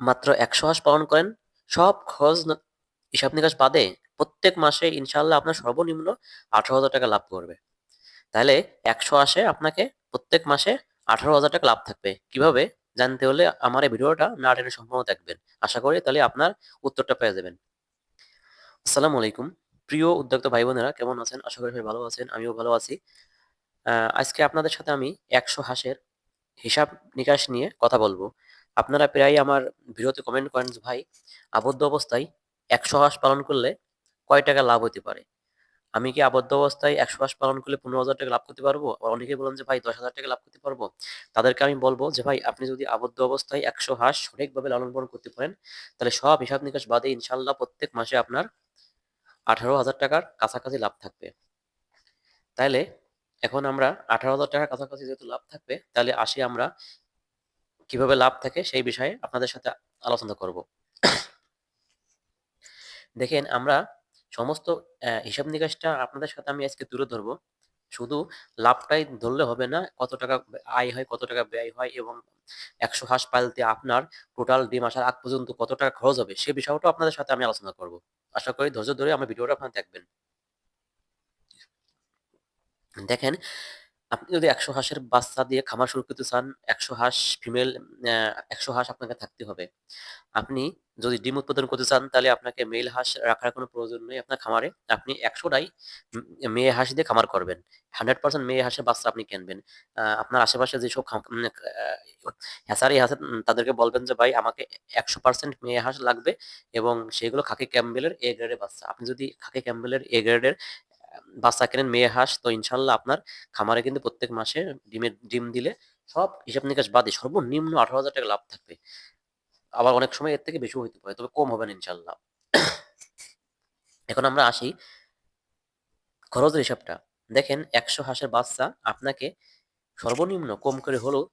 মাত্র একশো হাঁস পালন করেন। সব খরচ হিসাব নিকাশ বাদে প্রত্যেক মাসে ইনশাল্লাহ আপনার সর্বনিম্ন আঠারো হাজার টাকা লাভ করবে। তাহলে একশো হাঁসে আপনাকে প্রত্যেক মাসে আঠারো হাজার টাকা লাভ থাকবে। কীভাবে? জানতে হলে আমার এই ভিডিওটা না টেনে সম্পূর্ণ দেখবেন। আশা করি তাহলে আপনার উত্তরটা পেয়ে যাবেন। আসসালামু আলাইকুম। প্রিয় উদ্যোক্তা ভাই বোনেরা কেমন আছেন? আশা করি সবাই ভালো আছেন, আমিও ভালো আছি। আজকে আপনাদের সাথে আমি একশো হাঁসের হিসাব নিকাশ নিয়ে কথা বলব। আপনারা প্রায় আমার ভিডিওতে কমেন্ট করেন ভাই, আবদ্ধ অবস্থায় একশো হাঁস পালন করলে কয় টাকা লাভ হতে পারে? আমি কি আবদ্ধ অবস্থায় একশো হাঁস পালন করলে পনেরো হাজার টাকা লাভ করতে পারব? আবার অনেকে বলেন যে, ভাই, দশ হাজার টাকা লাভ করতে পারব? তাদেরকে আমি বলব যে, ভাই, আপনি যদি আবদ্ধ অবস্থায় একশো হাঁস সঠিকভাবে লালন পালন করতে পারেন, তাহলে সব হিসাব নিকাশ বাদে ইনশাল্লাহ প্রত্যেক মাসে আপনার আঠারো হাজার টাকার কাছাকাছি লাভ থাকবে। তাইলে এখন আমরা আঠারো হাজার টাকার কাছাকাছি যেহেতু লাভ থাকবে তাহলে আসি আমরা কীভাবে লাভ থাকে সেই বিষয়ে আপনাদের সাথে আলোচনা করব। দেখেন, আমরা সমস্ত হিসাব নিকাশটা আপনাদের সাথে আমি আজকে তুলে ধরবো। শুধু লাভটাই ধরলে হবে না, কত টাকা আয় হয়, কত টাকা ব্যয় হয় এবং একশো হাঁস পালতে আপনার টোটাল ডিম আসার আগ পর্যন্ত কত টাকা খরচ হবে, সে বিষয়টাও আপনাদের সাথে আমি আলোচনা করব। আশা করি ধৈর্য ধরে আমার ভিডিওটা আপনারা দেখবেন। দেখেন আপনি যদি একশো হাঁসের বাচ্চা দিয়ে খামার শুরু করতে চান একশো হাঁস ফিমেল একশো হাঁস আপনাকে থাকতে হবে। আপনি যদি ডিম উৎপাদন করতে চান তাহলে আপনাকে মেল হাঁস রাখার কোনো প্রয়োজন নেই আপনার খামারে। আপনি একশোটাই মেয়ে হাঁস দিয়ে খামার করবেন। হান্ড্রেড পার্সেন্ট মেয়ে হাঁসের বাচ্চা আপনি কিনবেন। আপনার আশেপাশে যেসব খাম- উম, তাদেরকে বলবেন যে ভাই আমাকে একশো পার্সেন্ট মেয়ে হাঁস লাগবে এবং সেগুলো খাকি ক্যাম্বেলের এ গ্রেডের বাচ্চা। আপনি যদি খাকি ক্যাম্বেলের এ গ্রেডের বাচ্চা কেনেন, মেয়ে হাঁস, তো ইনশাল্লাহ আপনার খামারে কিন্তু প্রত্যেক মাসে ডিমের, ডিম দিলে সব হিসাব নিকাশ বাদে সর্বনিম্ন আঠারো হাজার টাকা লাভ থাকবে। আবার অনেক সময় এর থেকে বেশিও হতে পারে, তবে কম হবে না ইনশাল্লাহ। এখন আমরা আসি খরচের হিসাবটা। দেখেন একশো হাঁসের বাচ্চা আপনাকে সর্বনিম্ন কম করে হলেও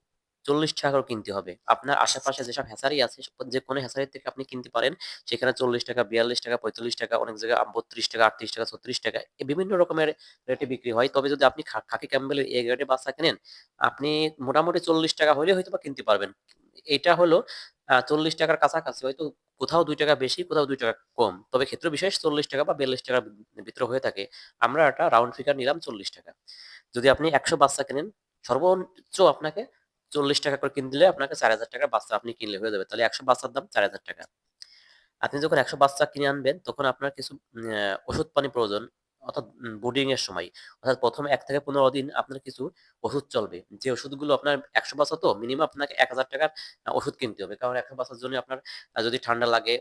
চল্লিশ টাকা করে কিনতে হবে। আপনার আশেপাশে যেসব হ্যাচারি আছে যে কোনো হ্যাচারি থেকে আপনি কিনতে পারেন, সেখানে চল্লিশ টাকা, বিয়াল্লিশ টাকা, পঁয়তাল্লিশ টাকা, অনেক জায়গায় বত্রিশ টাকা, আটত্রিশ টাকা, ছত্রিশ টাকা বিভিন্ন রকমের রেটে বিক্রি হয়। তবে যদি আপনি খাকি ক্যাম্বেলের এ গ্রেডে বাচ্চা কেনেন, আপনি মোটামুটি চল্লিশ টাকা হলে হয়তো বা কিনতে পারবেন। এটা হলো চল্লিশ টাকার কাছাকাছি, হয়তো কোথাও দুই টাকা বেশি, কোথাও দুই টাকা কম। তবে ক্ষেত্র বিশেষ চল্লিশ টাকা বা বিয়াল্লিশ টাকার ভিতরে হয়ে থাকে। আমরা একটা রাউন্ড ফিগার নিলাম চল্লিশ টাকা। যদি আপনি একশো বাচ্চা কেনেন, সর্বোচ্চ আপনাকে চল্লিশ টাকা করে কিনে দিলে আপনাকে চার হাজার টাকার বাচ্চা আপনি কিনলে হয়ে যাবে। তাহলে একশো বাচ্চার দাম চার হাজার টাকা। আপনি যখন একশো বাচ্চা কিনে আনবেন, তখন আপনার কিছু ওষুধ পানি প্রয়োজন। অর্থাৎ বোর্ডিং এর সময়। অর্থাৎ প্রথম এক থেকে পনেরো দিন আপনার কিছু ওষুধ চলবে। যে ওষুধগুলো আপনার একশো বাচ্চা তো মিনিমাম আপনাকে এক হাজার টাকার ওষুধ কিনতে হবে। কারণ একশো বাচ্চার জন্য আপনার যদি ঠান্ডা লাগে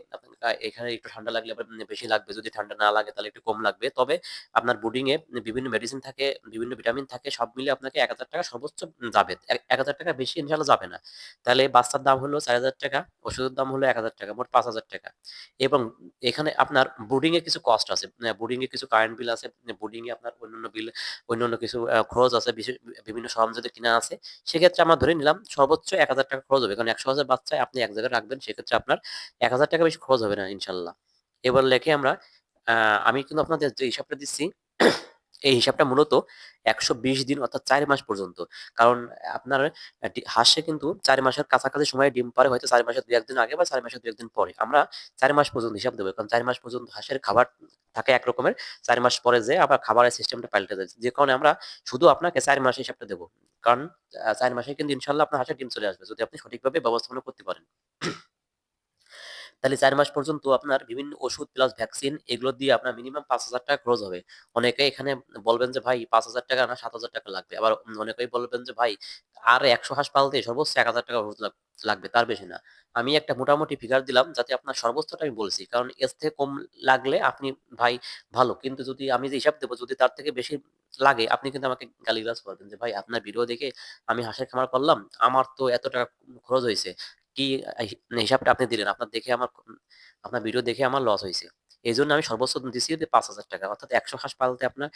এখানে একটু ঠান্ডা লাগলে বেশি লাগবে। যদি ঠান্ডা না লাগে তাহলে একটু কম লাগবে। তবে আপনার বোর্ডিং এ বিভিন্ন মেডিসিন থাকে, বিভিন্ন ভিটামিন থাকে, সব মিলে আপনাকে এক হাজার টাকা সর্বোচ্চ যাবে। এক হাজার টাকা বেশি ইনশাল্লাহ যাবে না। তাহলে বাচ্চার দাম হলো চার হাজার টাকা, ওষুধের দাম হলো এক হাজার টাকা, মোট পাঁচ হাজার টাকা। এবং এখানে আপনার বোর্ডিং এর কিছু কস্ট আছে। বোর্ডিং এর কিছু কারেন্ট বিল আছে বোর্ডিং এ আপনার অন্যান্য বিল অন্যান্য কিছু খরচ আছে বিভিন্ন সরঞ্জাম কিনা আছে, সেক্ষেত্রে আমরা ধরে নিলাম সর্বোচ্চ এক হাজার টাকা খরচ হবে। কারণ একশো হাজার বাচ্চায় আপনি এক জায়গায় রাখবেন, সেক্ষেত্রে আপনার এক হাজার টাকা বেশি খরচ হবে না, ইনশাল্লাহ। এবার লেখে আমরা আমি কিন্তু আপনাদের যে হিসাবটা দিচ্ছি এই হিসাবটা মূলত একশো বিশ দিন অর্থাৎ চার মাস পর্যন্ত। কারণ আপনার হাঁসে কিন্তু চার মাসের কাছাকাছি সময় ডিম পারে হয়তো চার মাসের দু একদিন আগে বা চার মাসের দু একদিন পরে। আমরা চার মাস পর্যন্ত হিসাব দেবো। কারণ চার মাস পর্যন্ত হাঁসের খাবার থাকে এক রকমের। চার মাস পরে যে আবার খাবারের সিস্টেমটা পাল্টে যায়। যে কারণে আমরা শুধু আপনাকে চার মাসে হিসাবটা দেবো। কারণ চার মাসে কিন্তু ইনশাল্লাহ আপনার হাঁসের ডিম চলে আসবে। যদি আপনি সঠিকভাবে ব্যবস্থাপনা করতে পারেন। তাহলে চার মাস পর্যন্ত আপনার বিভিন্ন ওষুধ প্লাস ভ্যাকসিন এগুলো দিয়ে আপনার মিনিমাম পাঁচ হাজার টাকা খরচ হবে। অনেকে এখানে বলবেন যে, ভাই, পাঁচ হাজার টাকা না, সাত হাজার টাকা লাগবে। আবার অনেকেই বলবেন যে, ভাই, আর একশো হাঁস পালতে সর্বোচ্চ এক হাজার টাকা খরচ লাগবে, তার বেশি না। আমি একটা মোটামুটি ফিগার দিলাম যাতে আপনার সর্বোচ্চটা আমি বলছি। কারণ এর থেকে কম লাগলে আপনি, ভাই, ভালো। কিন্তু যদি আমি যে হিসাব দেবো, যদি তার থেকে বেশি লাগে, আপনি কিন্তু আমাকে গালিগালাজ করবেন যে, ভাই, আপনার ভিডিও দেখে আমি হাঁসের খামার করলাম। আমার তো এত টাকা খরচ হয়েছে। কি হিসাবটা আপনি দিলেন? আপনার দেখে আমার আপনার ভিডিও দেখে আমার লস হয়েছে এই জন্য আমি সর্বোচ্চ দিচ্ছি পাঁচ হাজার টাকা। অর্থাৎ একশো হাঁস পালতে আপনার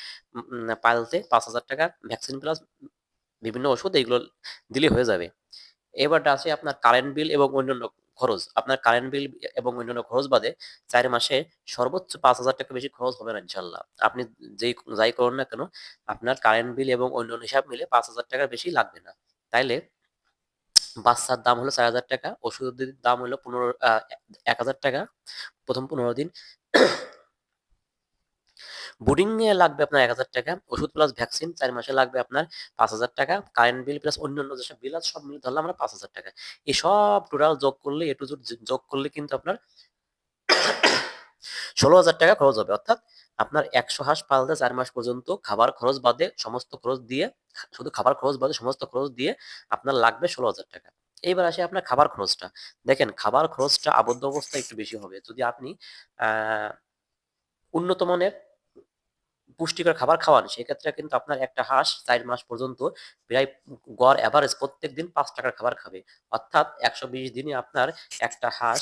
পালতে পাঁচ হাজার টাকা ভ্যাকসিন প্লাস বিভিন্ন ওষুধ এগুলো দিলে হয়ে যাবে। এবারটা আছে আপনার কারেন্ট বিল এবং অন্যান্য খরচ। আপনার কারেন্ট বিল এবং অন্যান্য খরচ বাদে চার মাসে সর্বোচ্চ পাঁচ হাজার টাকা বেশি খরচ হবে না ইনশাল্লাহ। আপনি যেই যাই করুন না কেন, আপনার কারেন্ট বিল এবং অন্যান্য হিসাব মিলে পাঁচ হাজার টাকার বেশি লাগবে না। তাইলে বাচ্চার দাম হলো চার হাজার টাকা, ওষুধের দাম হলো পনেরো এক হাজার টাকা, প্রথম পনেরো দিন। বোর্ডিং লাগবে আপনার এক হাজার টাকা, ওষুধ প্লাস ভ্যাকসিন চার মাসে লাগবে আপনার পাঁচ হাজার টাকা কারেন্ট বিল প্লাস অন্যান্য যেসব বিল আছে, সব মিলে ধরলে আমরা পাঁচ হাজার টাকা। এই সব টোটাল যোগ করলে, এ টু যোগ করলে কিন্তু আপনার ষোলো হাজার টাকা খরচ হবে। অর্থাৎ আপনার একশো হাঁস পালতে চার মাস পর্যন্ত খাবার খরচ বাদে সমস্ত খরচ দিয়ে শুধু খাবার খরচ বাদে সমস্ত খরচ দিয়ে আপনার লাগবে ষোলো হাজার টাকা। এইবার আসে আপনার খাবার খরচটা। দেখেন, খাবার খরচটা আবদ্ধ অবস্থা একটু বেশি হবে। যদি আপনি উন্নত মানের পুষ্টিকর খাবার খাওয়ান, সেক্ষেত্রে কিন্তু আপনার একটা হাঁস চার মাস পর্যন্ত প্রায় গড় অ্যাভারেজ প্রত্যেক দিন পাঁচ টাকার খাবার খাবে। অর্থাৎ একশো বিশ দিনে আপনার একটা হাঁস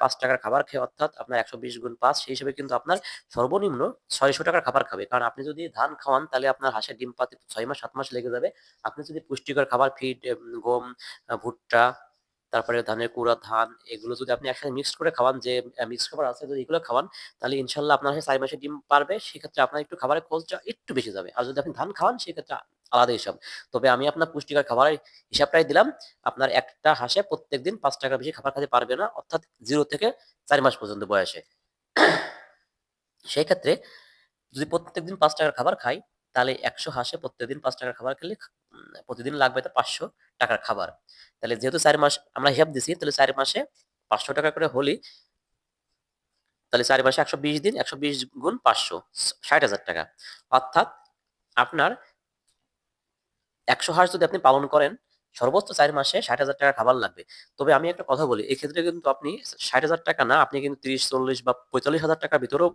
পাঁচ টাকার খাবার খেয়ে অর্থাৎ আপনার একশো বিশ গুণ পাঁচ, সেই হিসেবে কিন্তু আপনার সর্বনিম্ন ছয়শো টাকার খাবার খাবে। কারণ আপনি যদি ধান খাওয়ান, তাহলে আপনার হাঁসের ডিম পাতে ছয় মাস, সাত মাস লেগে যাবে। আপনি যদি পুষ্টিকর খাবার ফিড গম ভুট্টা তারপরে ধানের কুড়া, ধান, এগুলো যদি আপনি একসাথে মিক্স করে খাওয়ান, যে মিক্স খাবার আছে যদি এগুলো খাওয়ান, তাহলে ইনশাল্লাহ আপনার চার মাসে ডিম পারবে, সেক্ষেত্রে আপনার একটু খাবারের খোঁজটা একটু বেশি যাবে। আর যদি আপনি ধান খাওয়ান, সেক্ষেত্রে আলাদা হিসাব। তবে আমি আপনার পুষ্টিকর খাবারের হিসাবটাই দিলাম, আপনার একটা হাঁসে প্রত্যেক দিন পাঁচ টাকা বেশি খাবার খেতে পারবে না, অর্থাৎ জিরো থেকে চার মাস পর্যন্ত বয়সে। সেই ক্ষেত্রে যদি প্রত্যেক দিন পাঁচ টাকার খাবার খাই তাহলে একশো হাঁসে প্রত্যেকদিন পাঁচ টাকার খাবার খেলে প্রতিদিন লাগবে তো পাঁচশো টাকার খাবার। তাহলে যেহেতু চার মাস, আমরা হিসাব দিছি, তাহলে চার মাসে পাঁচশো টাকা করে হলি, তাহলে চার মাসে একশো বিশ দিন, একশো বিশ গুণ পাঁচশো, ষাট হাজার টাকা। অর্থাৎ আপনার একশো হাঁস যদি আপনি পালন করেন, সর্বোচ্চ চার মাসে ষাট হাজার টাকা খাবার লাগবে। তবে আমি একটা কথা বলি, এক্ষেত্রে কিন্তু আপনি ষাট হাজার টাকা না, আপনি কিন্তু তিরিশ, চল্লিশ বা পঁয়তাল্লিশ হাজার টাকার ভিতরেও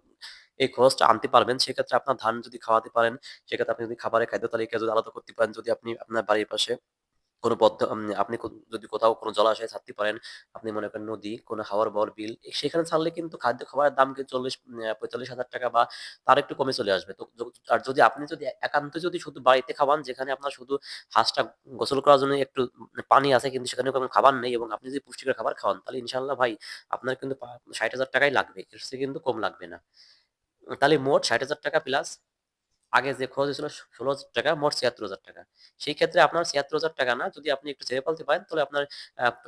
এই খরচটা আনতে পারবেন। সেক্ষেত্রে আপনার ধান যদি খাওয়াতে পারেন, সেক্ষেত্রে আপনি যদি খাবারের খাদ্য তালিকা যদি আলাদা করতে পারেন, যদি আপনি আপনার বাড়ির পাশে কোনো পদ্ধ আপনি যদি কোথাও কোনো জলাশয়ে ছাড়তে পারেন, আপনি মনে করেন নদী, কোনো হাওয়ার বর বিল সেখানে ছাড়লে কিন্তু খাদ্য খাবারের দাম কিন্তু চল্লিশ পঁয়তাল্লিশ হাজার টাকা বা তার একটু কমে চলে আসবে। তো আর যদি আপনি যদি একান্ত যদি শুধু বাড়িতে খাওয়ান, যেখানে আপনার শুধু হাঁসটা গোসল করার জন্য একটু পানি আছে, কিন্তু সেখানে কোনো খাবার নেই এবং আপনি যদি পুষ্টিকর খাবার খাওয়ান, তাহলে ইনশাল্লাহ ভাই আপনার কিন্তু ষাট হাজার টাকাই লাগবে। এর কিন্তু কম লাগবে না। তাহলে মোট ষাট হাজার টাকা প্লাস আগে যে খরচ হয়েছিল ষোলো হাজার টাকা, মোট ছিয়াত্তর হাজার টাকা। সেই ক্ষেত্রে আপনার ছিয়াত্তর হাজার টাকা না, যদি আপনি একটু ছেড়ে পালতে পারেন, তাহলে আপনার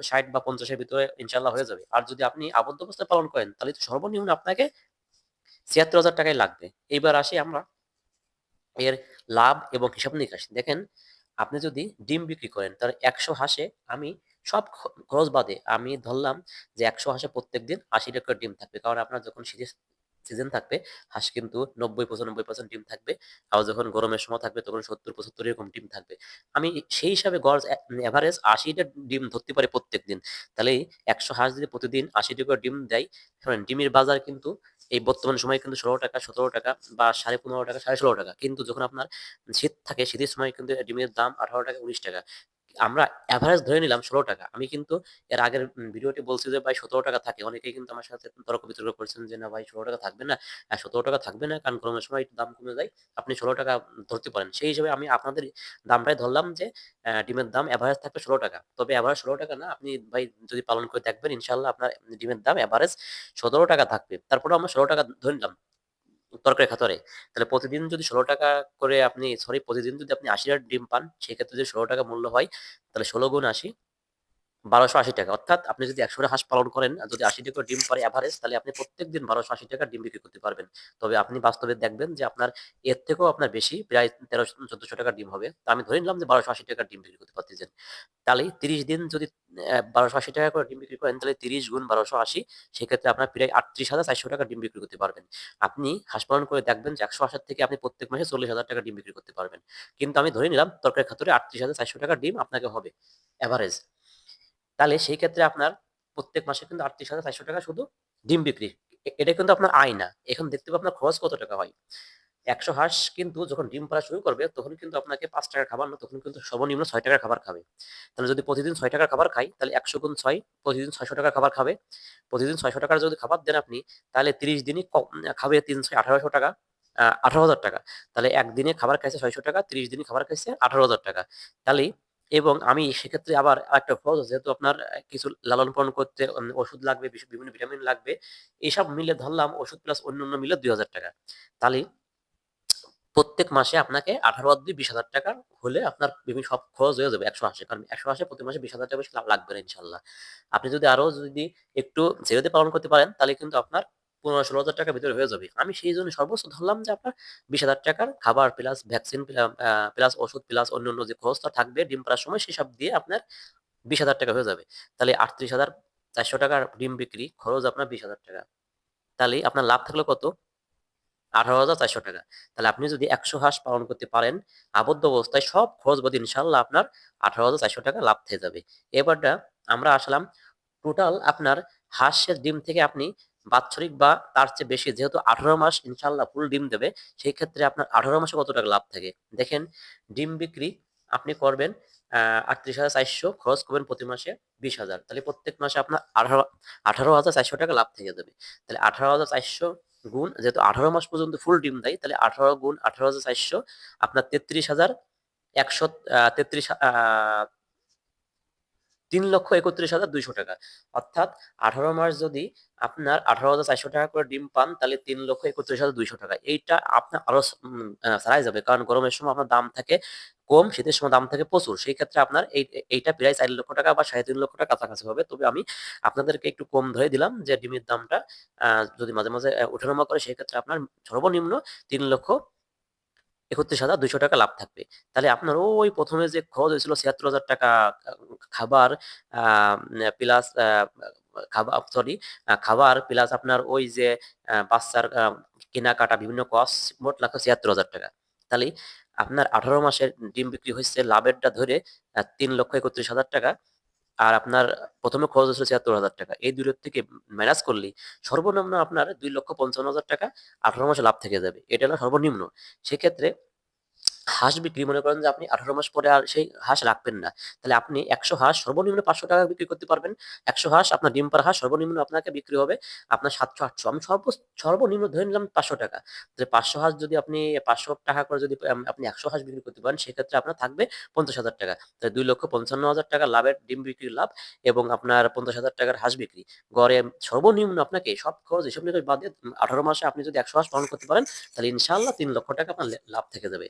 ষাট বা পঞ্চাশের ভিতরে ইনশাল্লাহ হয়ে যাবে। আর যদি আপনি আবদ্ধ অবস্থায় পালন করেন, তাহলে তো সর্বনিম্ন আপনাকে ছিয়াত্তর হাজার টাকাই লাগবে। এইবার আসি আমরা এর লাভ এবং হিসাব নিকাশ। দেখেন, আপনি যদি ডিম বিক্রি করেন, তাহলে একশো হাঁসে আমি সব খরচ বাদে আমি ধরলাম যে একশো হাঁসে প্রত্যেক দিন আশি টাকা ডিম থাকবে। কারণ আপনার যখন শীতের সিজন থাকবে, হাঁস কিন্তু নব্বই পঁচানব্বই পার্সেন্ট ডিম থাকবে। আবার যখন গরমের সময় থাকবে, তখন সত্তর পঁচাত্তর এরকম ডিম থাকবে। আমি সেই হিসাবে গড় অ্যাভারেজ আশিটা ডিম ধরতে পারি প্রত্যেক দিন তাহলে একশো হাঁস যদি প্রতিদিন আশি টাকা ডিম দেয়, কারণ ডিমের বাজার কিন্তু এই বর্তমান সময় কিন্তু ষোলো টাকা, সতেরো টাকা বা সাড়ে পনেরো টাকা, সাড়ে ষোলো টাকা। কিন্তু যখন আপনার শীত থাকে, শীতের সময় কিন্তু ডিমের দাম আঠারো টাকা, উনিশ টাকা। আমরা অ্যাভারেজ ধরে নিলাম ষোলো টাকা। আমি কিন্তু এর আগের ভিডিওটি বলছি যে, ভাই, সতেরো টাকা থাকে। অনেকেই কিন্তু আমার সাথে তর্ক বিতর্ক করছেন যে, না, ভাই, ষোলো টাকা থাকবে না। সতেরো টাকা থাকবে না, কারণ গরমের সময় একটু দাম কমে যায়। আপনি ষোলো টাকা ধরতে পারেন। সেই হিসেবে আমি আপনাদের দামটাই ধরলাম যে ডিমের দাম অ্যাভারেজ থাকবে ষোলো টাকা। তবে অ্যাভারেজ ষোলো টাকা না, আপনি, ভাই, যদি পালন করে দেখবেন ইনশাল্লাহ আপনার ডিমের দাম অ্যাভারেজ সতেরো টাকা থাকবে। তারপরে আমরা ষোলো টাকা ধরে নিলাম। তরকারি খাতরে। তাহলে প্রতিদিন যদি ষোলো টাকা করে আপনি সরি প্রতিদিন যদি আপনি আশি টাকা ডিম পান, সেক্ষেত্রে যদি ষোলো টাকা মূল্য হয়, তাহলে ষোলো গুণ আশি বারোশো আশি টাকা। অর্থাৎ আপনি যদি একশো হাঁস পালন করেন যদি আশি টাকা ডিম পারে অ্যাভারেজ তাহলে আপনি প্রত্যেক দিন বারোশো আশি টাকা ডিম বিক্রি করতে পারবেন। তবে আপনি বাস্তবে দেখবেন যে আপনার এর থেকেও আপনার বেশি প্রায় তেরোশো, চোদ্দশো টাকা ডিম হবে। তা আমি ধরে নিলাম যে বারোশো আশি টাকা ডিম বিক্রি করতে পারতেছেন। তাহলে তিরিশ দিন যদি বারোশো আশি টাকা করে ডিম বিক্রি করেন, তাহলে তিরিশ গুণ বারোশো আশি, সেক্ষেত্রে আপনার প্রায় আটত্রিশ হাজার চারশো টাকা ডিম বিক্রি করতে পারবেন। আপনি হাঁস পালন করে দেখবেন যে একশো হাজার থেকে আপনি প্রত্যেক মাসে চল্লিশ হাজার টাকা ডিম বিক্রি করতে পারবেন। কিন্তু আমি ধরে নিলাম, তরকারি খাতরে আটত্রিশ হাজার চারশো টাকা ডিম আপনাকে হবে অ্যাভারেজ তাহলে সেই ক্ষেত্রে আপনার প্রত্যেক মাসে কিন্তু আটত্রিশ হাজার চারশো টাকা শুধু ডিম বিক্রি। এটা কিন্তু আপনার আয় না এখন দেখতে আপনার খরচ কত টাকা হয়। একশো হাঁস কিন্তু যখন ডিম পাড়া শুরু করবে, তখন কিন্তু আপনাকে পাঁচ টাকার খাবার না তখন কিন্তু সর্বনিম্ন ছয় টাকার খাবার খাবে। তাহলে যদি প্রতিদিন ছয় টাকার খাবার খাই, তাহলে একশো গুণ ছয়, প্রতিদিন ছয়শো টাকার খাবার খাবে। প্রতিদিন ছয়শো টাকার যদি খাবার দেন আপনি, তাহলে তিরিশ দিনই খাবে তিন ছয় আঠারোশো টাকা আঠারো হাজার টাকা। তাহলে একদিনে খাবার খাইছে ছয়শো টাকা, তিরিশ দিনে খাবার খাইছে আঠারো হাজার টাকা। তাহলে এবং আমি সেক্ষেত্রে আবার একটা খরচ যেহেতু আপনার কিছু লালন পালন করতে ওষুধ লাগবে বিভিন্ন ভিটামিন লাগবে এইসব মিলে ধরলাম ওষুধ প্লাস অন্য অন্য মিলে দুই হাজার টাকা। তাহলে প্রত্যেক মাসে আপনাকে আঠারো অব্দি বিশ হাজার টাকা হলে আপনার বিভিন্ন সব খরচ হয়ে যাবে, একশো আশি। কারণ একশো আশি প্রতি মাসে বিশ হাজার টাকা বেশি লাগবে না ইনশাল্লাহ। আপনি যদি আরও যদি একটু ছেড়ে পালন করতে পারেন, তাহলে কিন্তু আপনার পনেরো ষোলো হাজার টাকার ভিতরে হয়ে যাবে। আমি সেই জন্য সর্বোচ্চ ধরলাম যে আপনার বিশ হাজার টাকার খাবার প্লাস ভ্যাকসিন প্লাস ওষুধ প্লাস অন্য অন্য যে খরচটা থাকবে, ডিম পাড়ার সময় সেসব দিয়ে আপনার বিশ হাজার টাকা হয়ে যাবে। তাহলে আটত্রিশ হাজার চারশো টাকার ডিম বিক্রি, খরচ আপনার বিশ হাজার টাকা। তাহলে আপনার লাভ থাকল কত? আঠারো হাজার চারশো টাকা। তাহলে আপনি যদি একশো হাঁস পালন করতে পারেন, আবদ্ধ অবস্থায় সব খরচ বাদ ইনশাল্লাহ আপনার আঠারো হাজার চারশো টাকা লাভ থেকে যাবে। এবারটা আমরা আসলাম টোটাল আপনার হাঁসের ডিম থেকে আপনি বাৎসরিক বা তার চেয়ে বেশি, যেহেতু আঠারো মাস ইনশাল্লাহ ফুল ডিম দেবে, সেই ক্ষেত্রে আপনার আঠারো মাসে কত টাকা লাভ থাকে? দেখেন, ডিম বিক্রি আপনি করবেন আটত্রিশ হাজার চারশো, খরচ করবেন প্রতি মাসে বিশ হাজার। তাহলে প্রত্যেক মাসে আপনার আঠারো আঠারো হাজার চারশো টাকা লাভ থেকে যাবে। তাহলে আঠারো হাজার চারশো গুণ, যেহেতু আঠারো মাস পর্যন্ত ফুল ডিম দেয়, তাহলে আঠারো গুণ আঠারো হাজার চারশো, আপনার তেত্রিশ হাজার একশো তেত্রিশ তিন লক্ষ একত্রিশ হাজার দুইশো টাকা। অর্থাৎ আঠারো মাস যদি আপনার আঠারো হাজার চারশো টাকা করে ডিম পান, তাহলে তিন লক্ষ একত্রিশ হাজার দুইশো টাকা। এইটা আপনার আরও ছাড়াই যাবে। কারণ গরমের সময় আপনার দাম থাকে কম, শীতের সময় দাম থাকে প্রচুর। সেই ক্ষেত্রে আপনার এই, এইটা প্রায় চার লক্ষ টাকা বা সাড়ে তিন লক্ষ টাকা কাছাকাছি হবে। তবে আমি আপনাদেরকে একটু কম ধরে দিলাম যে ডিমের দামটা যদি মাঝে মাঝে ওঠানামা করে, সেই ক্ষেত্রে আপনার সর্বনিম্ন তিন লক্ষ একত্রিশ হাজার দুইশো টাকা লাভ থাকবে। তাহলে আপনার ওই প্রথমে যে খরচ হয়েছিল ছিয়াত্তর হাজার টাকা খাবার প্লাস খাবার সরি খাবার প্লাস আপনার ওই যে বাচ্চার কেনাকাটা, বিভিন্ন কস্ট মোট লাগতো ছিয়াত্তর হাজার টাকা। তাহলে আপনার আঠারো মাসের ডিম বিক্রি হয়েছে, লাভেরটা ধরে তিন লক্ষ একত্রিশ হাজার টাকা। আর আপনার প্রথমে খরচ হয়েছিল ছিয়াত্তর হাজার টাকা। এই দুই থেকে ম্যানেজ করলে সর্বনিম্ন আপনার দুই লক্ষ পঞ্চান্ন হাজার টাকা আঠারো মাসে লাভ থেকে যাবে। এটা হলো সর্বনিম্ন। সেক্ষেত্রে হাঁস বিক্রি মনে করেন যে আপনি আঠারো মাস পরে আর সেই হাঁস রাখবেন না। তাহলে আপনি একশো হাঁস সর্বনিম্ন পাঁচশো টাকা বিক্রি করতে পারবেন। একশো হাঁস আপনার ডিম পার হাঁস সর্বনিম্ন আপনাকে বিক্রি হবে আপনার সাতশো, আটশো। আমি সর্ব, সর্বনিম্ন ধরে নিলাম পাঁচশো টাকা। তাহলে পাঁচশো হাঁস যদি আপনি, পাঁচশো টাকা করে যদি আপনি একশো হাঁস বিক্রি করতে পারেন, সেক্ষেত্রে আপনার থাকবে পঞ্চাশ হাজার টাকা। তাহলে দুই লক্ষ পঞ্চান্ন হাজার টাকা লাভের ডিম বিক্রির লাভ এবং আপনার পঞ্চাশ হাজার টাকার হাঁস বিক্রি। গড়ে সর্বনিম্ন আপনাকে সব খরচ, এসব নিয়ে বাদে আঠারো মাসে আপনি যদি একশো হাঁস পালন করতে পারেন, তাহলে ইনশাল্লাহ তিন লক্ষ টাকা আপনার লাভ থেকে যাবে।